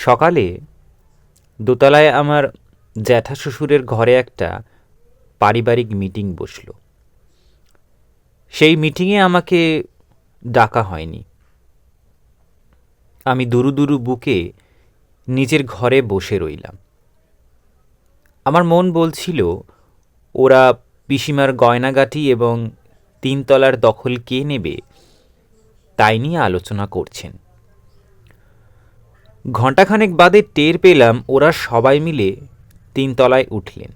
সকালে দোতলায় আমার জ্যাঠা শ্বশুরের ঘরে একটা পারিবারিক মিটিং বসল। সেই মিটিংয়ে আমাকে ডাকা হয়নি। আমি দুরু দুরু বুকে নিজের ঘরে বসে রইলাম। আমার মন বলছিল, ওরা পিসিমার গয়নাগাটি এবং তিনতলার দখল কে নেবে তাই নিয়ে আলোচনা করছেন। ঘণ্টাখানেক বাদে টের পেলাম ওরা সবাই মিলে তিনতলায় উঠলেন।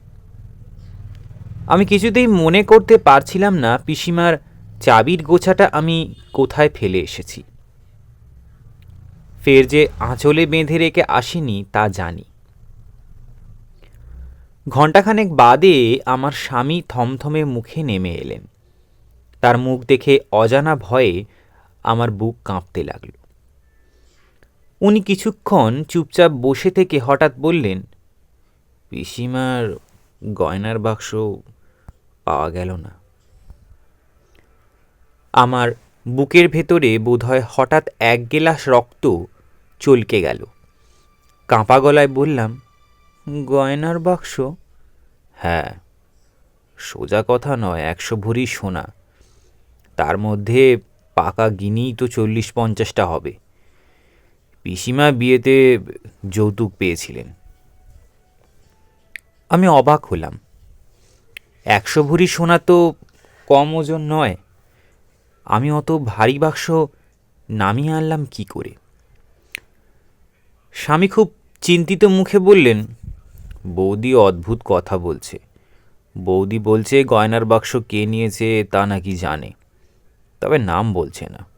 আমি কিছুতেই মনে করতে পারছিলাম না পিসিমার চাবির গোছাটা আমি কোথায় ফেলে এসেছি। ফের যে আঁচলে বেঁধে রেখে আসেনি তা জানি। ঘণ্টাখানেক বাদে আমার স্বামী থমথমে মুখে নেমে এলেন। তার মুখ দেখে অজানা ভয়ে আমার বুক কাঁপতে লাগল। উনি কিছুক্ষণ চুপচাপ বসে থেকে হঠাৎ বললেন, পিসিমার গয়নার বাক্স পাওয়া গেল না। আমার বুকের ভেতরে বোধহয় হঠাৎ এক গেলাস রক্ত চলকে গেল। কাঁপা গলায় বললাম, গয়নার বাক্স? হ্যাঁ সোজা কথা নয়, একশো ভরি সোনা। তার মধ্যে পাকা গিনিই তো চল্লিশ পঞ্চাশটা হবে। পিসিমা বিয়েতে যৌতুক পেয়েছিলেন। আমি অবাক হলাম। একশো ভরি সোনা তো কম ওজন নয়। আমি অত ভারী বাক্স নামিয়ে আনলাম কি করে? স্বামী খুব চিন্তিত মুখে বললেন, বৌদি অদ্ভুত কথা বলছে। বৌদি বলছে, গয়নার বাক্স কে নিয়েছে তা নাকি জানে। তবে নাম বলছে না।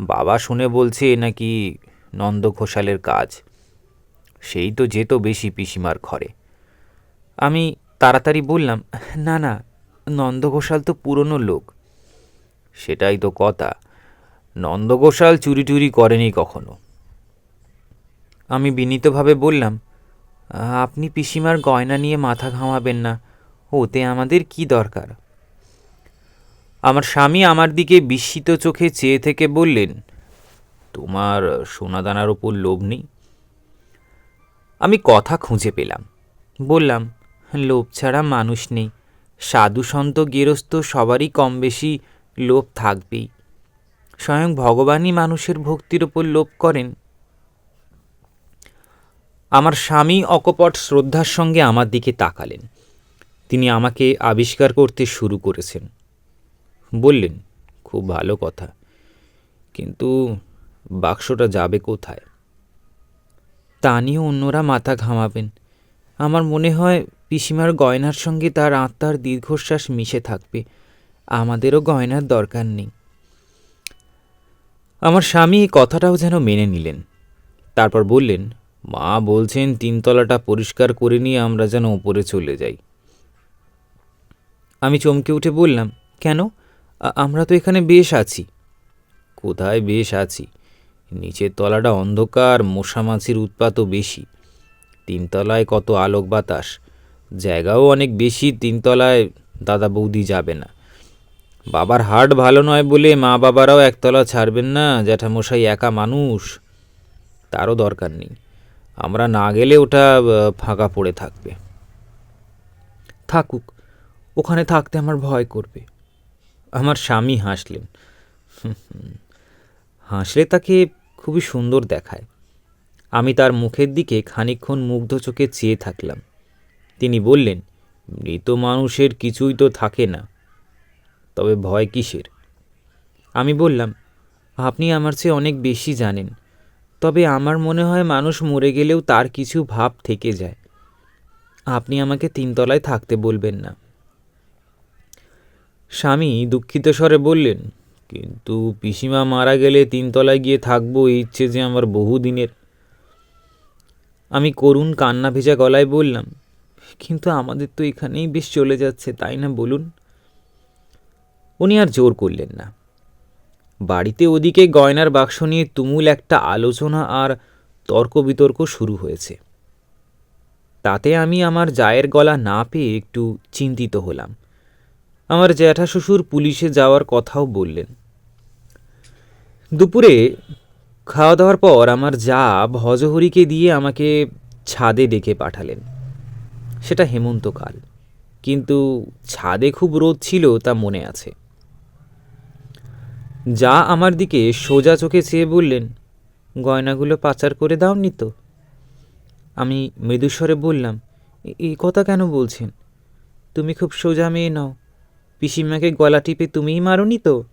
বাবা শুনে বলছে নাকি নন্দ ঘোষালের কাজ। সেই তো যেত বেশি পিসিমার ঘরে। আমি তাড়াতাড়ি বললাম, না না নন্দ ঘোষাল তো পুরনো লোক। সেটাই তো কথা। নন্দ ঘোষাল চুরি টুরি করেনি কখনো। আমি বিনীতভাবে বললাম, আপনি পিসিমার গয়না নিয়ে মাথা ঘামাবেন না, ওতে আমাদের কি দরকার? আমার স্বামী আমার দিকে বিস্মিত চোখে চেয়ে থেকে বললেন, তোমার সোনাদানার ওপর লোভ নেই? আমি কথা খুঁজে পেলাম। বললাম, লোভ ছাড়া মানুষ নেই। সাধু সন্ত গেরস্ত সবারই কম বেশি লোভ থাকবেই। স্বয়ং ভগবানই মানুষের ভক্তির ওপর লোভ করেন। আমার স্বামী অকপট শ্রদ্ধার সঙ্গে আমার দিকে তাকালেন। তিনি আমাকে আবিষ্কার করতে শুরু করেছেন। বললেন, খুব ভালো কথা। কিন্তু বাক্সটা যাবে কোথায়? তা নিয়ে অন্যরা মাথা ঘামাবেন। আমার মনে হয় পিসিমার গয়নার সঙ্গে তার আত্মার দীর্ঘশ্বাস মিশে থাকবে। আমাদেরও গয়নার দরকার নেই। আমার স্বামী এই কথাটাও যেন মেনে নিলেন। তারপর বললেন, মা বলছেন তিনতলাটা পরিষ্কার করে নিয়ে আমরা যেন ওপরে চলে যাই। আমি চমকে উঠে বললাম, কেন? আমরা তো এখানে বেশ আছি। কোথায় বেশ আছি? নিচের তলাটা অন্ধকার মশামাছির উৎপাতও বেশি। তিনতলায় কত আলোক বাতাস। জায়গাও অনেক বেশি, তিনতলায় দাদা বৌদি যাবে না। বাবার হাট ভালো নয় বলে মা বাবারাও একতলা ছাড়বেন না, জ্যাঠামশাই একা মানুষ। তারও দরকার নেই। আমরা না গেলে ওটা ফাঁকা পড়ে থাকবে। থাকুক, ওখানে থাকতে আমার ভয় করবে। আমার স্বামী হাসলেন। হাসলে তাকে খুবই সুন্দর দেখায়। আমি তার মুখের দিকে খানিকক্ষণ মুগ্ধ চোখে চেয়ে থাকলাম। তিনি বললেন, মৃত মানুষের কিছুই তো থাকে না। তবে ভয় কিসের? আমি বললাম, আপনি আমার চেয়ে অনেক বেশি জানেন। তবে আমার মনে হয় মানুষ মরে গেলেও তার কিছু ভাব থেকে যায়। আপনি আমাকে তিনতলায় থাকতে বলবেন না। স্বামী দুঃখিত স্বরে বললেন, কিন্তু পিসিমা মারা গেলে তিনতলায় গিয়ে থাকব, এই ইচ্ছে যে আমার বহুদিনের। আমি করুণ কান্না ভেজা গলায় বললাম, কিন্তু আমাদের তো এখানেই বেশ চলে যাচ্ছে, তাই না বলুন? উনি আর জোর করলেন না। বাড়িতে ওদিকে গয়নার বাক্স নিয়ে তুমুল একটা আলোচনা আর তর্ক বিতর্ক শুরু হয়েছে। তাতে আমি আমার জায়ের গলা না পেয়ে একটু চিন্তিত হলাম। আমার জ্যাঠা শ্বশুর পুলিশে যাওয়ার কথাও বললেন। দুপুরে খাওয়া দাওয়ার পর আমার যা ভজহরিকে দিয়ে আমাকে ছাদে ডেকে পাঠালেন। সেটা হেমন্তকাল। কিন্তু ছাদে খুব রোদ ছিল, তা মনে আছে। যা আমার দিকে সোজা চোখে চেয়ে বললেন, গয়নাগুলো পাচার করে দাওনি তো? আমি মৃদুস্বরে বললাম "এ- কথা কেন বলছেন? তুমি খুব সোজা মেয়ে নাও। পিসিমাকে গলা টিপে তুমিই মারোনি তো?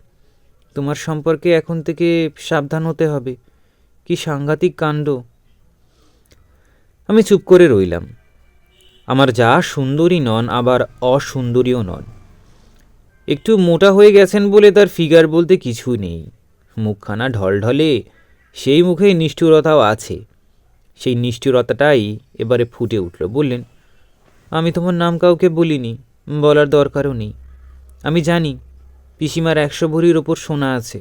তোমার সম্পর্কে এখন থেকে সাবধান হতে হবে। কি সাংঘাতিক কাণ্ড। আমি চুপ করে রইলাম। আমার যা সুন্দরী নন, আবার অসুন্দরীও নন। একটু মোটা হয়ে গেছেন বলে তার ফিগার বলতে কিছু নেই। মুখখানা ঢলঢলে, সেই মুখে নিষ্ঠুরতাও আছে। সেই নিষ্ঠুরতাটাই এবারে ফুটে উঠল। বললেন, আমি তোমার নাম কাউকে বলিনি, বলার দরকারও নেই। আমি জানি, পিসিমার একশো ভরির ওপর সোনা আছে।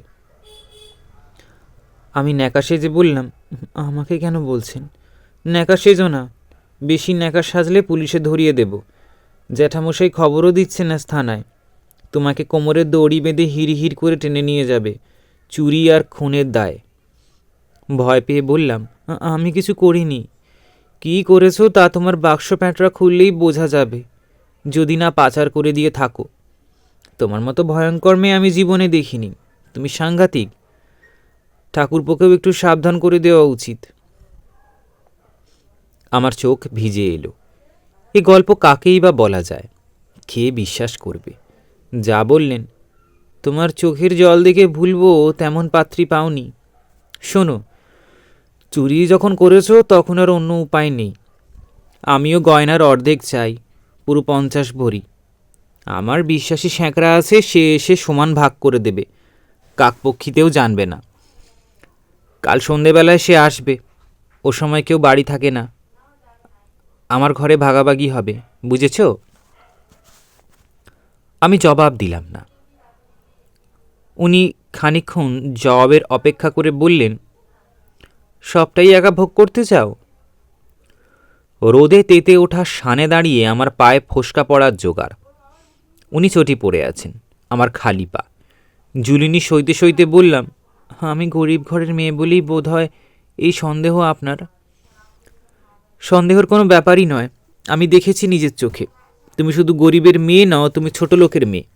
আমি ন্যাকা সেজে বললাম, আমাকে কেন বলছেন? ন্যাকা সেজো না, বেশি ন্যাকা সাজলে পুলিশে ধরিয়ে দেব। জ্যাঠামশাই খবরও দিচ্ছে না থানায়। তোমাকে কোমরের দড়ি বেঁধে হির করে টেনে নিয়ে যাবে, চুরি আর খুনের দায়। ভয় পেয়ে বললাম আমি কিছু করিনি। কী করেছ তা তোমার বাক্স প্যাঁটরা খুললেই বোঝা যাবে। যদি না পাচার করে দিয়ে থাকো তোমার মতো ভয়ঙ্কর মেয়ে আমি জীবনে দেখিনি। তুমি সাংঘাতিক। ঠাকুরপোকেও একটু সাবধান করে দেওয়া উচিত। আমার চোখ ভিজে এলো। এ গল্প কাকেই বা বলা যায়? খেয়ে বিশ্বাস করবে? যা বললেন, তোমার চোখের জল দেখে ভুলবো তেমন পাত্রী পাওনি। শোনো, চুরি যখন করেছ তখন আর অন্য উপায় নেই। আমিও গয়নার অর্ধেক চাই, পুরো পঞ্চাশ ভরি। আমার বিশ্বাসী স্যাঁকড়া আছে, সে এসে সমান ভাগ করে দেবে। কাকপক্ষিতেও জানবে না। কাল সন্ধেবেলায় সে আসবে। ও সময় কেউ বাড়ি থাকে না। আমার ঘরে ভাগাভাগি হবে, বুঝেছ? আমি জবাব দিলাম না। উনি খানিকক্ষণ জবাবের অপেক্ষা করে বললেন, সবটাই একা ভোগ করতে চাও? রোদে তেতে ওঠা সানে দাঁড়িয়ে আমার পায়ে ফোসকা পড়ার জোগাড়। উনি চটি পড়ে আছেন, আমার খালি পা। জুলিনি সইতে সইতে বললাম, আমি গরিব ঘরের মেয়ে বলেই বোধ হয় এই সন্দেহ আপনার? সন্দেহের কোনো ব্যাপারই নয়, আমি দেখেছি নিজের চোখে। তুমি শুধু গরিবের মেয়ে নও, তুমি ছোট লোকের মেয়ে।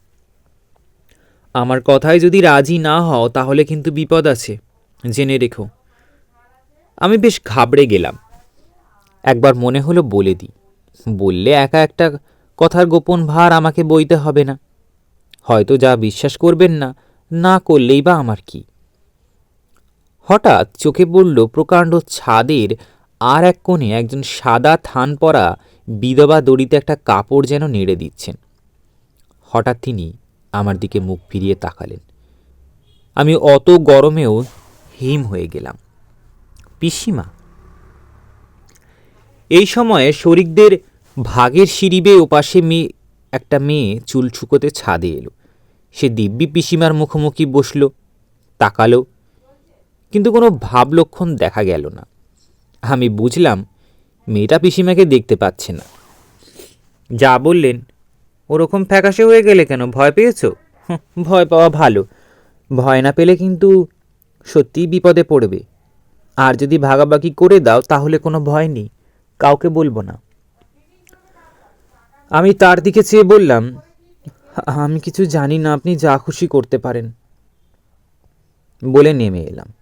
আমার কথায় যদি রাজি না হও, তাহলে কিন্তু বিপদ আছে, জেনে রেখো। আমি বেশ ঘাবড়ে গেলাম। একবার মনে হলো বলে দিই। বললে একা একটা কথার গোপন ভার আমাকে বইতে হবে না। হয়তো যা বিশ্বাস করবেন না না করলেই বা আমার কি। হঠাৎ চোখে পড়ল প্রকাণ্ড ছাদের আর এক কোণে একজন সাদা থান পরা বিধবা দড়িতে একটা কাপড় যেন নেড়ে দিচ্ছেন। হঠাৎ তিনি আমার দিকে মুখ ফিরিয়ে তাকালেন। আমি অত গরমেও হিম হয়ে গেলাম। পিসিমা, এই সময়ে শরিকদের ভাগের সিঁড়ি ওপাশে মেয়ে একটা মেয়ে চুল শুকোতে ছাদে এলো। সে দিব্যি পিসিমার মুখোমুখি বসল, তাকালো, কিন্তু কোনো ভাব লক্ষণ দেখা গেল না। আমি বুঝলাম, মেয়েটা পিসিমাকে দেখতে পাচ্ছে না। যা বললেন, ওরকম ফ্যাকাশে হয়ে গেলে কেন, ভয় পেয়েছ? ভয় পাওয়া ভালো। ভয় না পেলে কিন্তু সত্যিই বিপদে পড়বে। আর যদি ভাগাভাগি করে দাও, তাহলে কোনো ভয় নেই। কাউকে বলব না। আমি তার দিকে চেয়ে বললাম, আমি কিছু জানি না, আপনি যা খুশি করতে পারেন। বলে নেমে এলাম।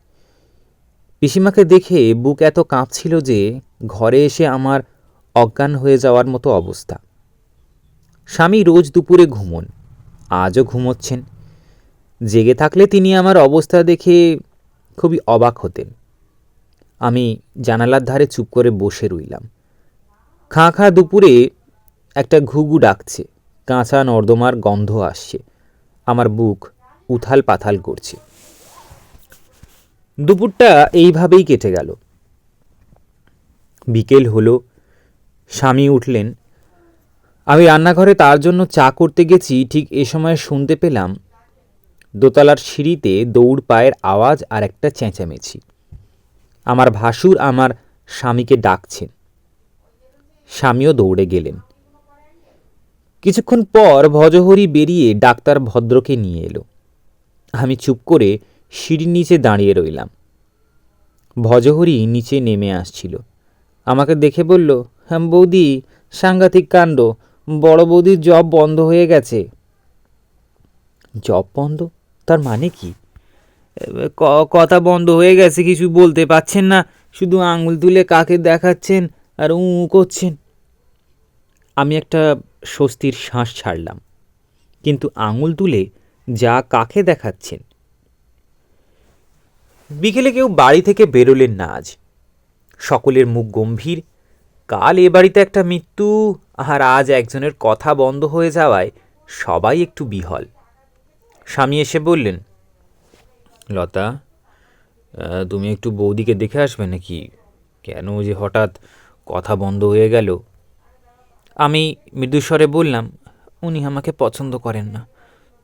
পিসিমাকে দেখে বুক এত কাঁপছিল যে ঘরে এসে আমার অজ্ঞান হয়ে যাওয়ার মতো অবস্থা। স্বামী রোজ দুপুরে ঘুমন, আজও ঘুমোচ্ছেন। জেগে থাকলে তিনি আমার অবস্থা দেখে খুবই অবাক হতেন। আমি জানালার ধারে চুপ করে বসে রইলাম। খাঁ খাঁ দুপুরে একটা ঘুঘু ডাকছে, কাঁচা নর্দমার গন্ধ আসছে। আমার বুক উথাল পাথাল করছে। দুপুরটা এইভাবেই কেটে গেল। বিকেল হলো, স্বামী উঠলেন। আমি রান্নাঘরে তার জন্য চা করতে গেছি, ঠিক এ সময় শুনতে পেলাম দোতলার সিঁড়িতে দৌড় পায়ের আওয়াজ আর একটা চেঁচামেচি। আমার ভাসুর আমার স্বামীকে ডাকছেন। স্বামীও দৌড়ে গেলেন। কিছুক্ষণ পর ভজহরি বেরিয়ে ডাক্তার ভদ্রকে নিয়ে এলো। আমি চুপ করে সিঁড়ির নিচে দাঁড়িয়ে রইলাম। ভজহরি নিচে নেমে আসছিল। আমাকে দেখে বলল হ্যাঁ বৌদি সাংঘাতিক কাণ্ড। বড় বৌদির জব বন্ধ হয়ে গেছে। জব বন্ধ? তার মানে কি? কথা বন্ধ হয়ে গেছে কিছু বলতে পাচ্ছেন না। শুধু আঙুল তুলে কাকে দেখাচ্ছেন আর উ করছেন? আমি একটা স্বস্তির শ্বাস ছাড়লাম। কিন্তু আঙুল তুলে যা কাকে দেখাচ্ছেন? বিকেলে কেউ বাড়ি থেকে বেরোলেন না আজ। সকলের মুখ গম্ভীর। কাল এ বাড়িতে একটা মৃত্যু, আর আজ একজনের কথা বন্ধ হয়ে যাওয়ায় সবাই একটু বিহল। স্বামী এসে বললেন, লতা তুমি একটু বৌদিকে দেখে আসবে নাকি? কেন যে হঠাৎ কথা বন্ধ হয়ে গেল? আমি মৃদুস্বরে বললাম, উনি আমাকে পছন্দ করেন না,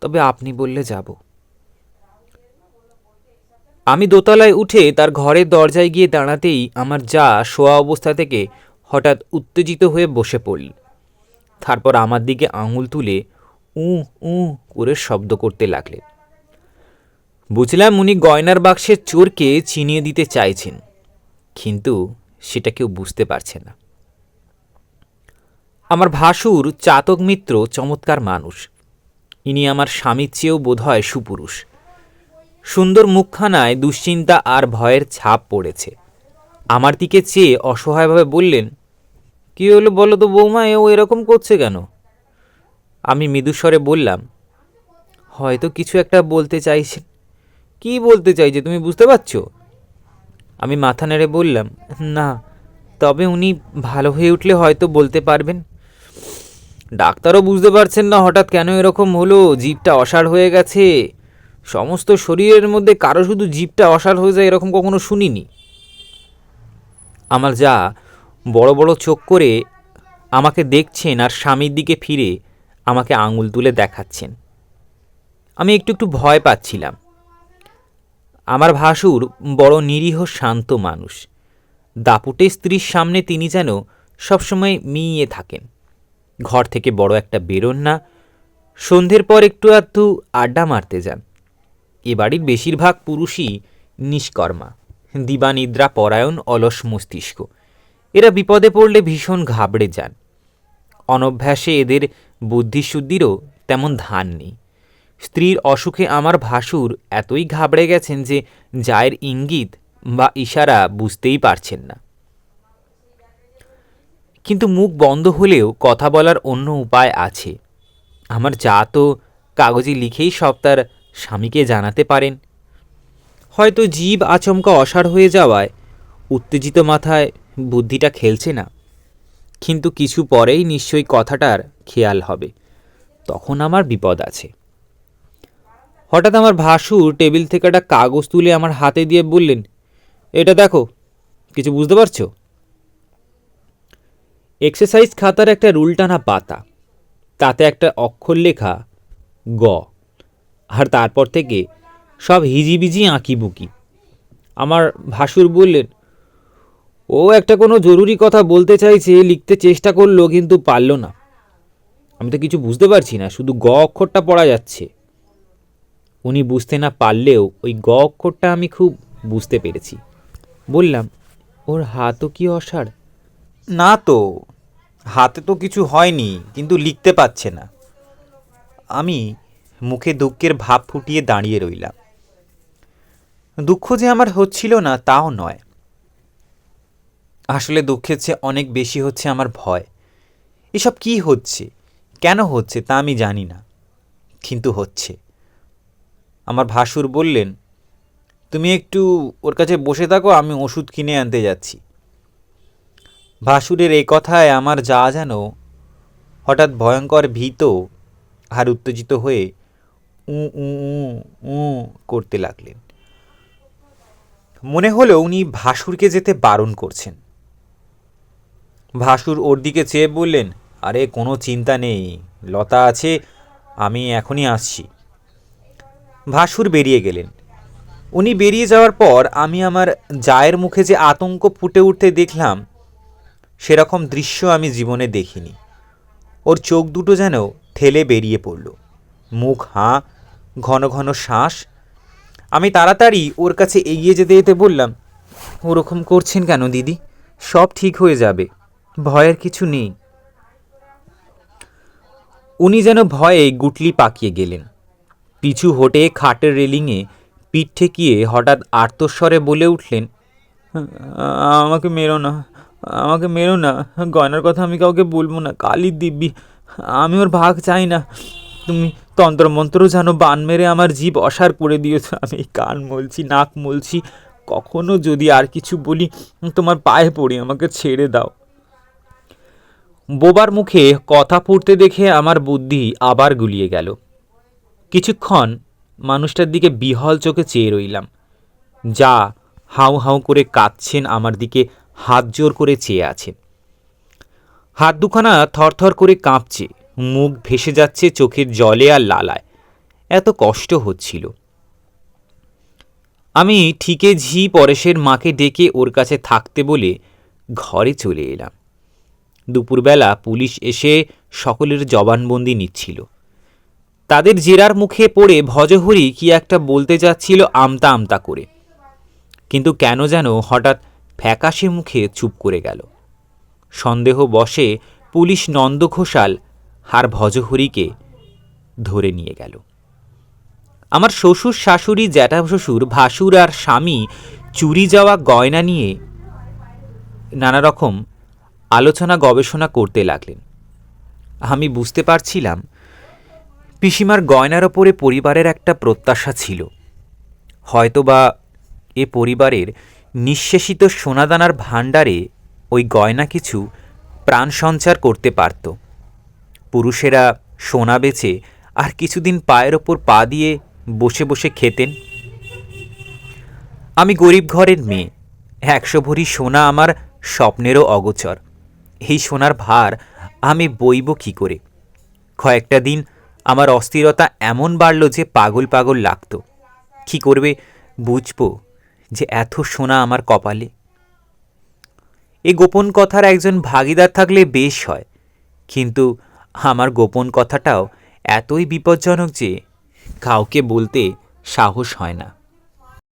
তবে আপনি বললে যাব। আমি দোতলায় উঠে তার ঘরের দরজায় গিয়ে দাঁড়াতেই আমার যা শোয়া অবস্থা থেকে হঠাৎ উত্তেজিত হয়ে বসে পড়ল। তারপর আমার দিকে আঙুল তুলে উ উ করে শব্দ করতে লাগলেন। বুঝলাম উনি গয়নার বাক্সের চোরকে চিনিয়ে দিতে চাইছেন, কিন্তু সেটা কেউ বুঝতে পারছে না। আমার ভাসুর চাতক মিত্র, চমৎকার মানুষ। ইনি আমার স্বামীর চেয়েও বোধহয় সুপুরুষ। সুন্দর মুখখানায় দুশ্চিন্তা আর ভয়ের ছাপ পড়েছে। আমার দিকে চেয়ে অসহায়ভাবে বললেন, কি হলো বলো তো বৌমা ও এরকম করছে কেন? আমি মৃদুস্বরে বললাম, হয়তো কিছু একটা বলতে চাইছেন কি বলতে চাইছে, তুমি বুঝতে পারছ? আমি মাথা নেড়ে বললাম, না, তবে উনি ভালো হয়ে উঠলে হয়তো বলতে পারবেন। ডাক্তারও বুঝতে পারছেন না হঠাৎ কেন এরকম হলো, জিভটা অসাড় হয়ে গেছে। সমস্ত শরীরের মধ্যে কারও শুধু জিভটা অসাড় হয়ে যায় এরকম কখনো শুনিনি। আমার যা বড় বড় চোখ করে আমাকে দেখছেন আর স্বামীর দিকে ফিরে আমাকে আঙুল তুলে দেখাচ্ছেন। আমি একটু একটু ভয় পাচ্ছিলাম। আমার ভাসুর বড় নিরীহ শান্ত মানুষ। দাপুটে স্ত্রীর সামনে তিনি যেন সবসময় মিইয়ে থাকেন। ঘর থেকে বড় একটা বেরোন না সন্ধ্যের পর একটু আধটু আড্ডা মারতে যান। এ বাড়ির বেশিরভাগ পুরুষই নিষ্কর্মা। দিবানিদ্রা, পরায়ণ, অলস মস্তিষ্ক। এরা বিপদে পড়লে ভীষণ ঘাবড়ে যান। অনভ্যাসে এদের বুদ্ধিশুদ্ধিরও তেমন ধান নেই। স্ত্রীর অসুখে আমার ভাসুর এতই ঘাবড়ে গেছেন যে জায়ের ইঙ্গিত বা ইশারা বুঝতেই পারছেন না। কিন্তু মুখ বন্ধ হলেও কথা বলার অন্য উপায় আছে। আমার যা তো কাগজে লিখেই সব তার স্বামীকে জানাতে পারেন। হয়তো জীব আচমকা অসাড় হয়ে যাওয়ায় উত্তেজিত মাথায় বুদ্ধিটা খেলছে না। কিন্তু কিছু পরেই নিশ্চয়ই কথাটার খেয়াল হবে। তখন আমার বিপদ আছে। হঠাৎ আমার ভাসুর টেবিল থেকে একটা কাগজ তুলে আমার হাতে দিয়ে বললেন, এটা দেখো, কিছু বুঝতে পারছ? এক্সারসাইজ খাতার একটা রুল টানা পাতা। তাতে একটা অক্ষর লেখা, গ। আর তারপর থেকে সব হিজিবিজি, আঁকিবুকি। আমার ভাসুর বললেন, ও একটা কোনো জরুরি কথা বলতে চাইছে, লিখতে চেষ্টা করল, কিন্তু পারল না। আমি তো কিছু বুঝতে পারছি না, শুধু গ অক্ষরটা পড়া যাচ্ছে। উনি বুঝতে না পারলেও ওই গ অক্ষরটা আমি খুব বুঝতে পেরেছি। বললাম, ওর হাতও কি অসাড়? না তো, হাতে তো কিছু হয়নি, কিন্তু লিখতে পাচ্ছে না। আমি মুখে দুঃখের ভাব ফুটিয়ে দাঁড়িয়ে রইলাম। দুঃখ যে আমার হচ্ছিল না, তাও নয়। আসলে দুঃখের চেয়ে অনেক বেশি হচ্ছে আমার ভয়। এসব কি হচ্ছে? কেন হচ্ছে তা আমি জানি না। কিন্তু হচ্ছে। আমার ভাসুর বললেন, তুমি একটু ওর কাছে বসে থাকো, আমি ওষুধ কিনে আনতে যাচ্ছি। ভাসুরের এ কথায় আমার যা যেন হঠাৎ ভয়ঙ্কর ভীত আর উত্তেজিত হয়ে উ উ উ উ করতে লাগলেন। মনে হলো উনি ভাসুরকে যেতে বারণ করছেন। ভাসুর ওর দিকে চেয়ে বললেন, আরে, কোনো চিন্তা নেই, লতা আছে, আমি এখনই আসছি। ভাসুর বেরিয়ে গেলেন। উনি বেরিয়ে যাওয়ার পর আমি আমার জায়ের মুখে যে আতঙ্ক ফুটে উঠতে দেখলাম সেরকম দৃশ্য আমি জীবনে দেখিনি। ওর চোখ দুটো যেন ঠেলে বেরিয়ে পড়ল। মুখ হাঁ, ঘন ঘন শ্বাস। আমি তাড়াতাড়ি ওর কাছে এগিয়ে যেতে যেতে বললাম, ওরকম করছেন কেন দিদি? সব ঠিক হয়ে যাবে। ভয়ের কিছু নেই। উনি যেন ভয়ে গুটলি পাকিয়ে গেলেন। পিছু হটে খাটের রেলিংয়ে পিঠ ঠেকিয়ে হঠাৎ আর্তস্বরে বলে উঠলেন আমাকে মেরো না। আমাকে মেরো না। গয়নার কথা আমি কাউকে বলব না। কালি দিব্যি, আমি ওর ভাগ চাই না। তুমি তন্ত্রমন্ত্র জানো, বান মেরে আমার জীব অসার করে দিয়েছ। আমি কান মলছি, নাক মলছি। কখনো যদি আর কিছু বলি, তোমার পায়ে পড়ি, আমাকে ছেড়ে দাও। বোবার মুখে কথা পড়তে দেখে আমার বুদ্ধি আবার গুলিয়ে গেল। কিছুক্ষণ মানুষটার দিকে বিহল চোখে চেয়ে রইলাম। যা হাউ হাউ করে কাঁদছেন আমার দিকে হাত জোর করে চেয়ে আছেন হাত দুখানা থরথর করে কাঁপছে, মুখ ভেসে যাচ্ছে চোখের জলে আর লালায়। এত কষ্ট হচ্ছিল। আমি ঠিকে ঝি পরেশের মাকে ডেকে ওর কাছে থাকতে বলে ঘরে চলে এলাম। দুপুরবেলা পুলিশ এসে সকলের জবানবন্দি নিচ্ছিল। তাদের জেরার মুখে পড়ে ভজহরি কি একটা বলতে যাচ্ছিল আমতা আমতা করে। কিন্তু কেন যেন হঠাৎ ফ্যাকাশে মুখে চুপ করে গেল। সন্দেহ বসে পুলিশ নন্দ ঘোষাল হার ভজহরিকে ধরে নিয়ে গেল। আমার শ্বশুর, শাশুড়ি জ্যাঠা শ্বশুর ভাসুর আর স্বামী চুরি যাওয়া গয়না নিয়ে নানা রকম আলোচনা, গবেষণা করতে লাগলেন। আমি বুঝতে পারছিলাম, পিসিমার গয়নার ওপরে পরিবারের একটা প্রত্যাশা ছিল। হয়তোবা এ পরিবারের নিঃশেষিত সোনাদানার ভাণ্ডারে ওই গয়না কিছু প্রাণ সঞ্চার করতে পারত। পুরুষেরা সোনা বেচে আর কিছুদিন পায়ের ওপর পা দিয়ে বসে বসে খেতেন। আমি গরিব ঘরের মেয়ে, একশো ভরি সোনা আমার স্বপ্নেরও অগোচর। এই সোনার ভার আমি বইব কি করে? কয়েকটা দিন আমার অস্থিরতা এমন বাড়ল যে পাগল পাগল লাগতো। কি করবে বুঝব? যে এত সোনা আমার কপালে। এ গোপন কথার একজন ভাগিদার থাকলে বেশ হয়, কিন্তু আমার গোপন কথাটাও এতই বিপজ্জনক যে কাউকে বলতে সাহস হয় না।